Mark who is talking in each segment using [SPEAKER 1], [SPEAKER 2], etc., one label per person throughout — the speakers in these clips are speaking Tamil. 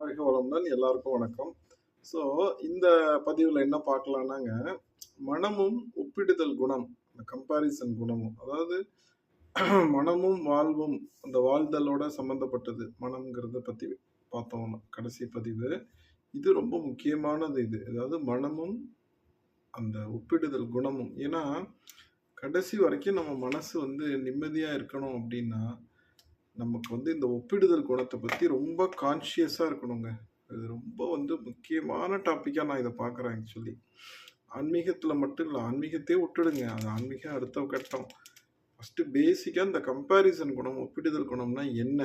[SPEAKER 1] வாழ்க வளமுடன் எல்லாருக்கும் வணக்கம். ஸோ இந்த பதிவில் என்ன பார்க்கலான்னாங்க மனமும் ஒப்பிடுதல் குணம் இந்த கம்பாரிசன் குணமும் அதாவது மனமும் வாழ்வும் அந்த வாழ்தலோட சம்மந்தப்பட்டது மனம்ங்கிறத பற்றி பார்த்தோம் கடைசி பதிவு. இது ரொம்ப முக்கியமானது இது. அதாவது மனமும் அந்த ஒப்பிடுதல் குணமும். ஏன்னா கடைசி வரைக்கும் நம்ம மனசு வந்து நிம்மதியாக இருக்கணும் அப்படின்னா நமக்கு வந்து இந்த ஒப்பிடுதல் குணத்தை பற்றி ரொம்ப கான்ஷியஸாக இருக்கணுங்க. இது ரொம்ப வந்து முக்கியமான டாப்பிக்காக நான் இதை பார்க்குறேன் ஆக்சுவலி ஆன்மீகத்தில் மட்டும் இல்லை ஆன்மீகத்தையே விட்டுடுங்க அது ஆன்மீகம் அடுத்த கட்டம். ஃபஸ்ட்டு பேசிக்காக இந்த கம்பேரிசன் குணம் ஒப்பிடுதல் குணம்னா என்ன?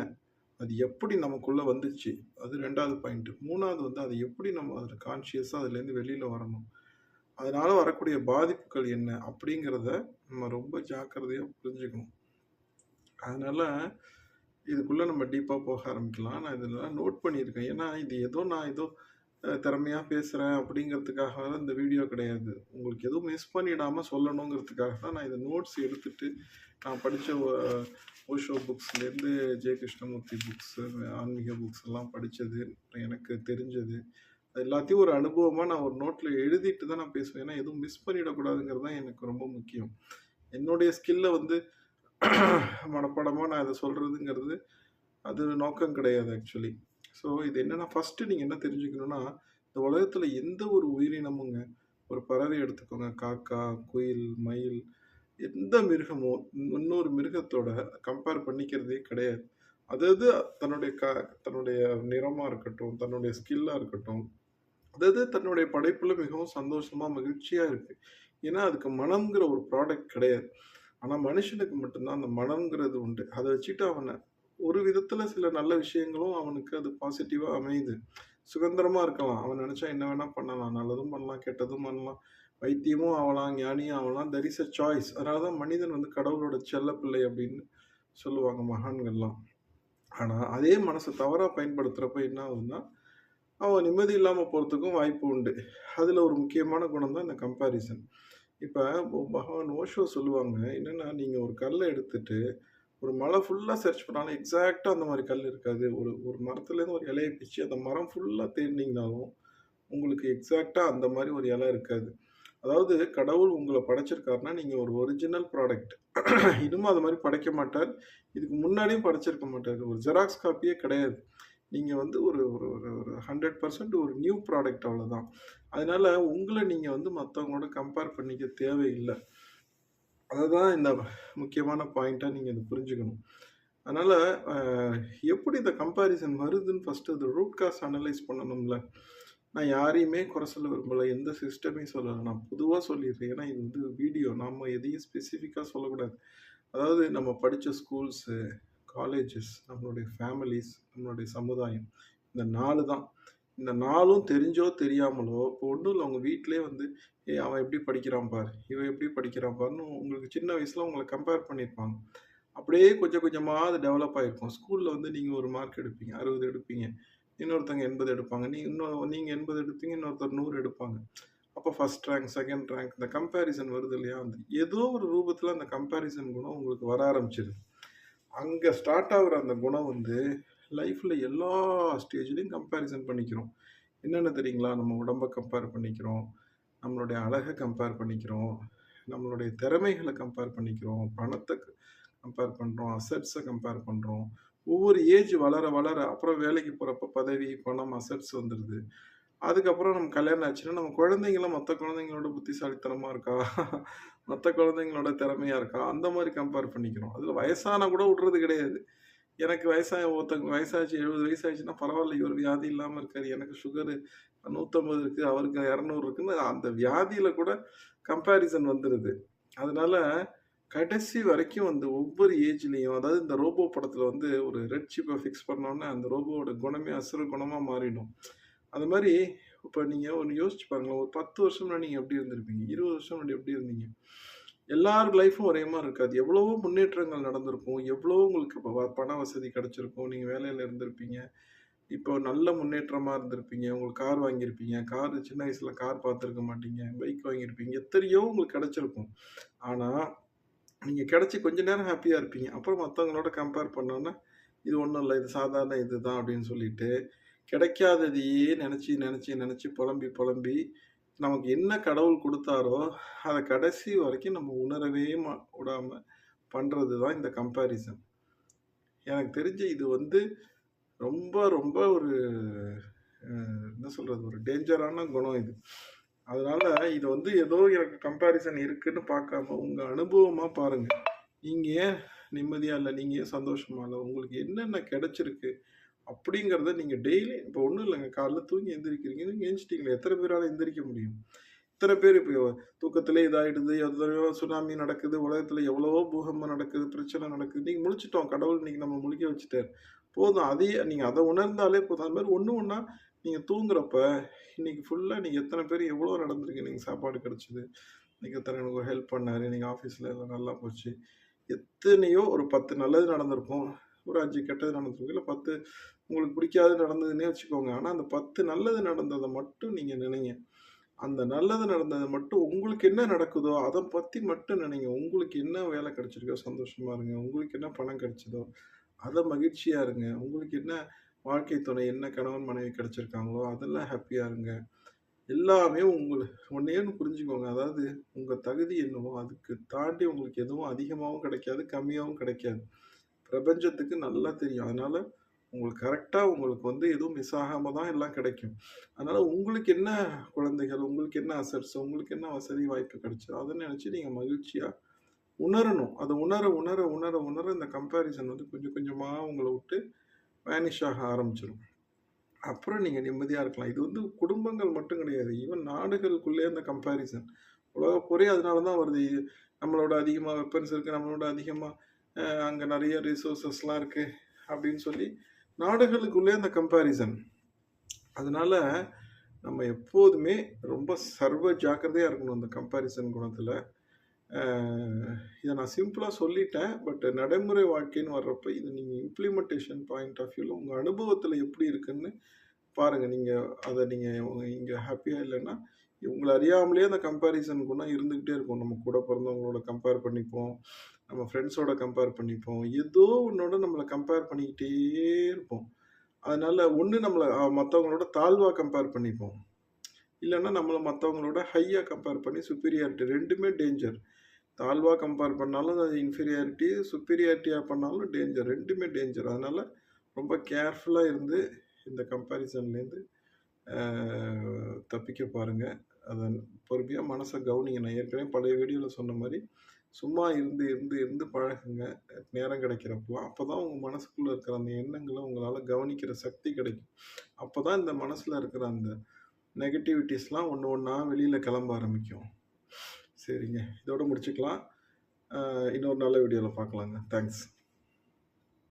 [SPEAKER 1] அது எப்படி நமக்குள்ளே வந்துச்சு? அது ரெண்டாவது பாயிண்ட்டு மூணாவது வந்து அது எப்படி நம்ம அதில் கான்ஷியஸாக அதுலேருந்து வெளியில் வரணும்? அதனால் வரக்கூடிய பாதிப்புகள் என்ன? அப்படிங்கிறத நம்ம ரொம்ப ஜாக்கிரதையாக புரிஞ்சுக்கணும். அதனால் இதுக்குள்ளே நம்ம டீப்பாக போக ஆரம்பிக்கலாம். நான் இதெல்லாம் நோட் பண்ணியிருக்கேன். ஏன்னா இது ஏதோ நான் ஏதோ திறமையாக பேசுகிறேன் அப்படிங்கிறதுக்காக தான் இந்த வீடியோ கிடையாது. உங்களுக்கு எதுவும் மிஸ் பண்ணிடாமல் சொல்லணுங்கிறதுக்காக தான் நான் இதை நோட்ஸ் எடுத்துட்டு நான் படித்த ஓஷோ புக்ஸ்லேருந்து ஜெய கிருஷ்ணமூர்த்தி புக்ஸு ஆன்மீக புக்ஸ் எல்லாம் படித்தது எனக்கு தெரிஞ்சது. அது எல்லாத்தையும் ஒரு அனுபவமாக நான் ஒரு நோட்டில் எழுதிட்டு தான் நான் பேசுவேன். ஏன்னா எதுவும் மிஸ் பண்ணிடக்கூடாதுங்கிறது தான் எனக்கு ரொம்ப முக்கியம். என்னுடைய ஸ்கில்லை வந்து மனப்பாடமாக நான் இதை சொல்கிறதுங்கிறது அது நோக்கம் கிடையாது ஆக்சுவலி ஸோ இது என்னென்னா ஃபஸ்ட்டு நீங்கள் என்ன தெரிஞ்சுக்கணுன்னா இந்த உலகத்தில் எந்த ஒரு உயிரினமுங்க ஒரு பறவை எடுத்துக்கோங்க காக்கா குயில் மயில் எந்த மிருகமோ இன்னொரு மிருகத்தோட கம்பேர் பண்ணிக்கிறதே கிடையாது. அதாவது தன்னுடைய க தன்னுடைய நிறமாக இருக்கட்டும் தன்னுடைய ஸ்கில்லாக இருக்கட்டும் அதாவது தன்னுடைய படைப்பில் மிகவும் சந்தோஷமாக மகிழ்ச்சியாக இருக்குது ஏன்னா அதுக்கு மனம்ங்கிற ஒரு ப்ராடக்ட் கிடையாது. ஆனால் மனுஷனுக்கு மட்டும்தான் அந்த மனம்ங்கிறது உண்டு. அதை வச்சுட்டு அவனை ஒரு விதத்தில் சில நல்ல விஷயங்களும் அவனுக்கு அது பாசிட்டிவாக அமையுது. சுதந்திரமாக இருக்கலாம். அவன் நினச்சா என்ன வேணால் பண்ணலாம். நல்லதும் பண்ணலாம் கெட்டதும் பண்ணலாம். வைத்தியமும் ஆகலாம் ஞானியும் ஆகலாம் தெர் இஸ் அ சாய்ஸ் அதனால தான் மனிதன் வந்து கடவுளோட செல்லப்பிள்ளை அப்படின்னு சொல்லுவாங்க மகான்கள்லாம். ஆனால் அதே மனசை தவறாக பயன்படுத்துகிறப்ப என்ன ஆகுதுன்னா அவன் நிம்மதி இல்லாமல் போகிறதுக்கும் வாய்ப்பு உண்டு. அதில் ஒரு முக்கியமான குணம் தான் இந்த கம்பேரிசன் இப்போ பகவான் ஓஷோ சொல்லுவாங்க என்னென்னா நீங்கள் ஒரு கல்லை எடுத்துட்டு ஒரு மலை ஃபுல்லாக சர்ச் பண்ணாலும் எக்ஸாக்டாக அந்த மாதிரி கல் இருக்காது. ஒரு ஒரு மரத்துலேருந்து ஒரு இலையை பிச்சு அந்த மரம் ஃபுல்லாக தேடினீங்கனாலும் உங்களுக்கு எக்ஸாக்டாக அந்த மாதிரி ஒரு இலை இருக்காது. அதாவது கடவுள் உங்களை படைச்சிருக்காருன்னா நீங்கள் ஒரு ஒரிஜினல் ப்ராடக்ட் இன்னும் அது மாதிரி படைக்க மாட்டார். இதுக்கு முன்னாடியும் படைச்சிருக்க மாட்டார். ஒரு ஜெராக்ஸ் காப்பியே கிடையாது. நீங்கள் வந்து ஒரு ஒரு ஒரு ஒரு ஹண்ட்ரட் பர்சன்ட் ஒரு நியூ ப்ராடக்ட் அவ்வளோதான் அதனால் உங்களை நீங்கள் வந்து மற்றவங்களோட கம்பேர் பண்ணிக்க தேவையில்லை. அதை தான் இந்த முக்கியமான பாயிண்ட்டாக நீங்கள் இதை புரிஞ்சுக்கணும். அதனால் எப்படி இந்த கம்பேரிசன் வருதுன்னு ஃபஸ்ட்டு அது ரூட் காஸ் அனலைஸ் பண்ணணும்ல. நான் யாரையுமே குறை சொல்ல விரும்பலை எந்த சிஸ்டமே சொல்லலை. நான் பொதுவாக சொல்லிடுறேன். ஏன்னா இது வந்து வீடியோ நம்ம எதையும் ஸ்பெசிஃபிக்காக சொல்லக்கூடாது. அதாவது நம்ம படித்த ஸ்கூல்ஸு காலேஜஸ் நம்மளுடைய ஃபேமிலிஸ் நம்மளுடைய சமுதாயம் இந்த நாலு தான். இந்த நாளும் தெரிஞ்சோ தெரியாமலோ இப்போ ஒன்றும் இல்லை உங்கள் வீட்டிலே வந்து ஏ அவன் எப்படி படிக்கிறான் பார் இவன் எப்படி படிக்கிறான் பாருன்னு உங்களுக்கு சின்ன வயசில் உங்களை கம்பேர் பண்ணியிருப்பாங்க அப்படியே கொஞ்சம் கொஞ்சமாக அது டெவலப் ஆகிருக்கும் ஸ்கூலில் வந்து நீங்கள் ஒரு மார்க் எடுப்பீங்க அறுபது எடுப்பீங்க இன்னொருத்தவங்க எண்பது எடுப்பாங்க நீ இன்னும் நீங்கள் எண்பது எடுப்பீங்க இன்னொருத்தர் நூறு எடுப்பாங்க. அப்போ ஃபஸ்ட் ரேங்க் செகண்ட் ரேங்க் இந்த கம்பேரிசன் வருது இல்லையா? அந்த ஏதோ ஒரு ரூபத்தில் அந்த கம்பேரிசன் குணம் உங்களுக்கு வர ஆரம்பிச்சிருது. அங்கே ஸ்டார்ட் ஆகிற அந்த குணம் வந்து லைஃப்பில் எல்லா ஸ்டேஜ்லேயும் கம்பேரிசன் பண்ணிக்கிறோம். என்னென்ன தெரியுங்களா? நம்ம உடம்பை கம்பேர் பண்ணிக்கிறோம். நம்மளுடைய அழகை கம்பேர் பண்ணிக்கிறோம். நம்மளுடைய திறமைகளை கம்பேர் பண்ணிக்கிறோம். பணத்தை கம்பேர் பண்ணுறோம் அசட்ஸை கம்பேர் பண்ணுறோம் ஒவ்வொரு ஏஜ் வளர வளர அப்புறம் வேலைக்கு போகிறப்ப பதவி பணம் அசட்ஸ் வந்துடுது அதுக்கப்புறம் நம்ம கல்யாணம் ஆச்சுன்னா நம்ம குழந்தைங்களாம் மற்ற குழந்தைங்களோட புத்திசாலித்தனமாக இருக்கா? மற்ற குழந்தைங்களோட திறமையாக இருக்கா? அந்த மாதிரி கம்பேர் பண்ணிக்கிறோம். அதில் வயசான கூட விட்றது கிடையாது. எனக்கு வயசாக ஒருத்தங்க வயசாச்சு எழுபது வயசாச்சுன்னா பரவாயில்ல இவர் வியாதி இல்லாமல் இருக்கார். எனக்கு சுகரு நூற்றம்பது இருக்குது அவருக்கு இரநூறு இருக்குன்னு அந்த வியாதியில் கூட கம்பேரிசன் வந்துடுது அதனால் கடைசி வரைக்கும் வந்து ஒவ்வொரு ஏஜ்லேயும் அதாவது இந்த ரோபோ படத்தில் வந்து ஒரு ரெட் சிப்பை ஃபிக்ஸ் பண்ணோன்னே அந்த ரோபோவோட குணமே அசுர குணமாக மாறிடும். அது மாதிரி இப்போ நீங்கள் ஒன்று யோசிச்சு பாருங்களேன். ஒரு பத்து வருஷம் முன்னாடி நீங்கள் எப்படி இருந்திருப்பீங்க? இருபது வருஷம் முன்னாடி எப்படி இருந்தீங்க? எல்லார் லைஃப்பும் ஒரே மாதிரி இருக்காது எவ்வளவோ முன்னேற்றங்கள் நடந்திருக்கும். எவ்வளோ உங்களுக்கு இப்போ பண வசதி கிடச்சிருக்கும். நீங்கள் வேலையில் இருந்திருப்பீங்க. இப்போ நல்ல முன்னேற்றமாக இருந்திருப்பீங்க. உங்களுக்கு கார் வாங்கியிருப்பீங்க. கார் சின்ன வயசில் கார் பார்த்துருக்க மாட்டீங்க. பைக் வாங்கியிருப்பீங்க. எத்தனையோ உங்களுக்கு கிடச்சிருக்கும். ஆனால் நீங்கள் கிடச்சி கொஞ்ச நேரம் ஹாப்பியாக இருப்பீங்க. அப்புறம் மற்றவங்களோட கம்பேர் பண்ணோன்னா இது ஒன்றும் இல்லை. இது சாதாரண இது தான் அப்படின்னு சொல்லிட்டு கிடைக்காததையே நினச்சி நினச்சி நினச்சி புலம்பி, புலம்பி நமக்கு என்ன கடவுள் கொடுத்தாரோ அதை கடைசி வரைக்கும் நம்ம உணரவே மா விடாம பண்ணுறது தான் இந்த கம்பேரிசன். எனக்கு தெரிஞ்சு இது வந்து ரொம்ப, ரொம்ப ஒரு என்ன சொல்கிறது ஒரு டேஞ்சரான குணம் இது. அதனால இது வந்து ஏதோ எனக்கு கம்பேரிசன் இருக்குன்னு பார்க்காம, உங்கள் அனுபவமாக பாருங்கள் நீங்கள் ஏன் நிம்மதியாக இல்லை நீங்கள் ஏன் சந்தோஷமாக இல்லை உங்களுக்கு என்னென்ன கிடைச்சிருக்கு? அப்படிங்கிறத நீங்கள் டெய்லி இப்போ ஒன்றும் இல்லைங்க காலைல தூங்கி எந்திரிக்கிறீங்க. நீங்கள் எந்திரிச்சிட்டீங்களே, எத்தனை பேரால் எந்திரிக்க முடியும்? இத்தனை பேர் இப்போ தூக்கத்திலே இதாகிடுது எத்தனையோ சுனாமி நடக்குது, உலகத்தில் எவ்வளவோ பூகம்பம் நடக்குது, பிரச்சனை நடக்குது. நீங்கள் முழிச்சிட்டோம் கடவுள் இன்னைக்கு நம்ம முழிக்க வச்சுட்டார் போதும் அதையே நீங்கள் அதை உணர்ந்தாலே போதும். அது மாதிரி ஒன்று ஒன்றா நீங்கள் தூங்குறப்ப, இன்னைக்கு ஃபுல்லாக நீங்கள் எத்தனை பேர் எவ்வளோ நடந்திருக்கு. நீங்கள் சாப்பாடு கிடச்சிது இன்னைக்கு எத்தனை எனக்கு ஹெல்ப் பண்ணார் நீங்கள் ஆஃபீஸில் எல்லாம் நல்லா போச்சு. எத்தனையோ ஒரு 10 நல்லது நடந்திருக்கும். ஒரு அஞ்சு கெட்டது நடந்திருக்கு இல்லை பத்து உங்களுக்கு பிடிக்காது நடந்ததுன்னே வச்சுக்கோங்க. ஆனால் அந்த 10 நல்லது நடந்ததை மட்டும் நீங்கள் நினைங்க. அந்த நல்லது நடந்தது மட்டும் உங்களுக்கு என்ன நடக்குதோ, அதை பற்றி மட்டும் நினைங்க. உங்களுக்கு என்ன வேலை கிடைச்சிருக்கோ சந்தோஷமாக இருங்க. உங்களுக்கு என்ன பணம் கிடைச்சதோ, அதை மகிழ்ச்சியா இருங்க. உங்களுக்கு என்ன வாழ்க்கை துணை, என்ன கணவன், மனைவி கிடைச்சிருக்காங்களோ, அதெல்லாம் ஹாப்பியாக இருங்க. எல்லாமே உங்களை ஒன்னேன்னு புரிஞ்சுக்கோங்க. அதாவது உங்கள் தகுதி என்னவோ, அதுக்கு தாண்டி உங்களுக்கு எதுவும் அதிகமாகவும் கிடைக்காது, கம்மியாகவும் கிடைக்காது. பிரபஞ்சத்துக்கு நல்லா தெரியும். அதனால உங்களுக்கு கரெக்டாக உங்களுக்கு வந்து எதுவும் மிஸ் ஆகாம தான் எல்லாம் கிடைக்கும். அதனால் உங்களுக்கு என்ன குழந்தைகள், உங்களுக்கு என்ன அசெட்ஸ், உங்களுக்கு என்ன வசதி வாய்ப்பு கிடைச்சோ அதை நினச்சி நீங்கள் மகிழ்ச்சியாக உணரணும். அதை உணர, உணர, உணர, உணர இந்த கம்பேரிசன் வந்து கொஞ்சம் கொஞ்சமாக உங்களை விட்டு வேனிஷ் ஆக ஆரம்பிச்சிடும் அப்புறம் நீங்கள் நிம்மதியாக இருக்கலாம். இது வந்து குடும்பங்கள் மட்டும் கிடையாது. ஈவன் நாடுகளுக்குள்ளே அந்த கம்பேரிசன். உலக போரே அதனால தான் வருது. நம்மளோட அதிகமாக வெப்பன்ஸ் இருக்குது நம்மளோட அதிகமாக அங்கே நிறைய ரிசோர்ஸஸ்லாம் இருக்குது அப்படின்னு சொல்லி நாடுகளுக்குள்ளே அந்த கம்பேரிசன். அதனால நம்ம எப்போதுமே ரொம்ப சர்வ ஜாக்கிரதையாக இருக்கணும் அந்த கம்பேரிசன் குணத்தில் இதை நான் சிம்பிளாக சொல்லிட்டேன். பட் நடைமுறை வாழ்க்கைன்னு வர்றப்ப இதை நீங்கள் இம்ப்ளிமெண்டேஷன் பாயிண்ட் ஆஃப் வியூவில் உங்கள் அனுபவத்தில் எப்படி இருக்குன்னு பாருங்கள் நீங்கள் அதை நீங்கள் இங்கே ஹாப்பியாக இல்லைன்னா உங்களை அறியாமலே அந்த கம்பேரிசன் குணம் இருந்துக்கிட்டே இருக்கும். நம்ம கூட பிறந்தவங்களோட கம்பேர் பண்ணிப்போம். நம்ம ஃப்ரெண்ட்ஸோட கம்பேர் பண்ணிப்போம். ஏதோ ஒன்றோட நம்மளை கம்பேர் பண்ணிக்கிட்டே இருப்போம். அதனால் ஒன்று நம்மளை மற்றவங்களோட தாழ்வாக கம்பேர் பண்ணிப்போம். இல்லைன்னா நம்மளை மற்றவங்களோட ஹையாக கம்பேர் பண்ணி சுப்பீரியாரிட்டி ரெண்டுமே டேஞ்சர். தாழ்வாக கம்பேர் பண்ணாலும் அது இன்ஃபீரியாரிட்டி, சுப்பீரியாரிட்டியாக பண்ணாலும் டேஞ்சர். ரெண்டுமே டேஞ்சர். அதனால் ரொம்ப கேர்ஃபுல்லாக இருந்து இந்த கம்பேரிசன்லேருந்து தப்பிக்க பாருங்க. அதை பொறுமையாக மனசை கவனிங்க. நான் ஏற்கனவே பழைய வீடியோவில் சொன்ன மாதிரி சும்மா இருந்து, இருந்து, இருந்து பழகுங்க. நேரம் கிடைக்கிறப்பலாம். அப்பதான் உங்கள் மனசுக்குள்ளே இருக்கிற அந்த எண்ணங்களை உங்களால் கவனிக்கிற சக்தி கிடைக்கும். அப்போ தான் இந்த மனசில் இருக்கிற அந்த நெகட்டிவிட்டிஸ்லாம் ஒன்று ஒன்றா வெளியில் கிளம்ப ஆரம்பிக்கும். சரிங்க. இதோட முடிச்சுக்கலாம். இன்னொரு நல்ல வீடியோவில் பார்க்கலாங்க. தேங்க்ஸ்.